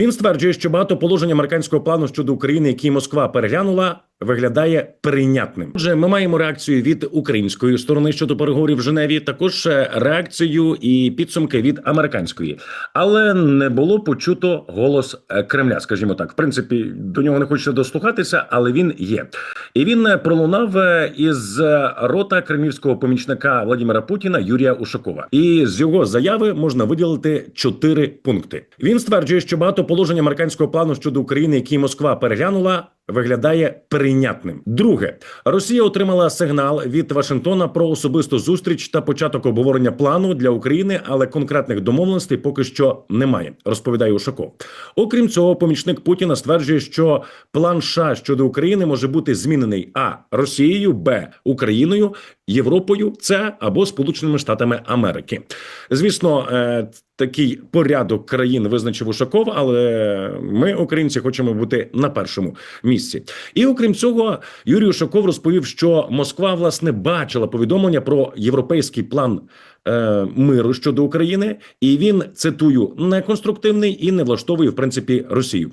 Він стверджує, що багато положень американського плану щодо України, які Москва переглянула, виглядає прийнятним. Отже, ми маємо реакцію від української сторони щодо переговорів в Женеві, також реакцію і підсумки від американської, але не було почуто голос е, Кремля. Скажімо так, в принципі, до нього не хочеться дослухатися, але він є. І він е, пролунав е, із рота кремлівського помічника Владимира Путіна Юрія Ушакова. І з його заяви можна виділити чотири пункти. Він стверджує, що багато положень американського плану щодо України, який Москва переглянула. Виглядає прийнятним. Друге, Росія отримала сигнал від Вашингтона про особисту зустріч та початок обговорення плану для України, але конкретних домовленостей поки що немає. Розповідає Ушаков. Окрім цього, помічник Путіна стверджує, що план США щодо України може бути змінений а Росією, б Україною, Європою, С або Сполученими Штатами Америки. Звісно, е, такий порядок країн визначив Ушаков, але ми, українці, хочемо бути на першому місці. І окрім цього, Юрій Ушаков розповів, що Москва власне бачила повідомлення про європейський план е, миру щодо України, і він цитую не конструктивний і не влаштовує в принципі Росію.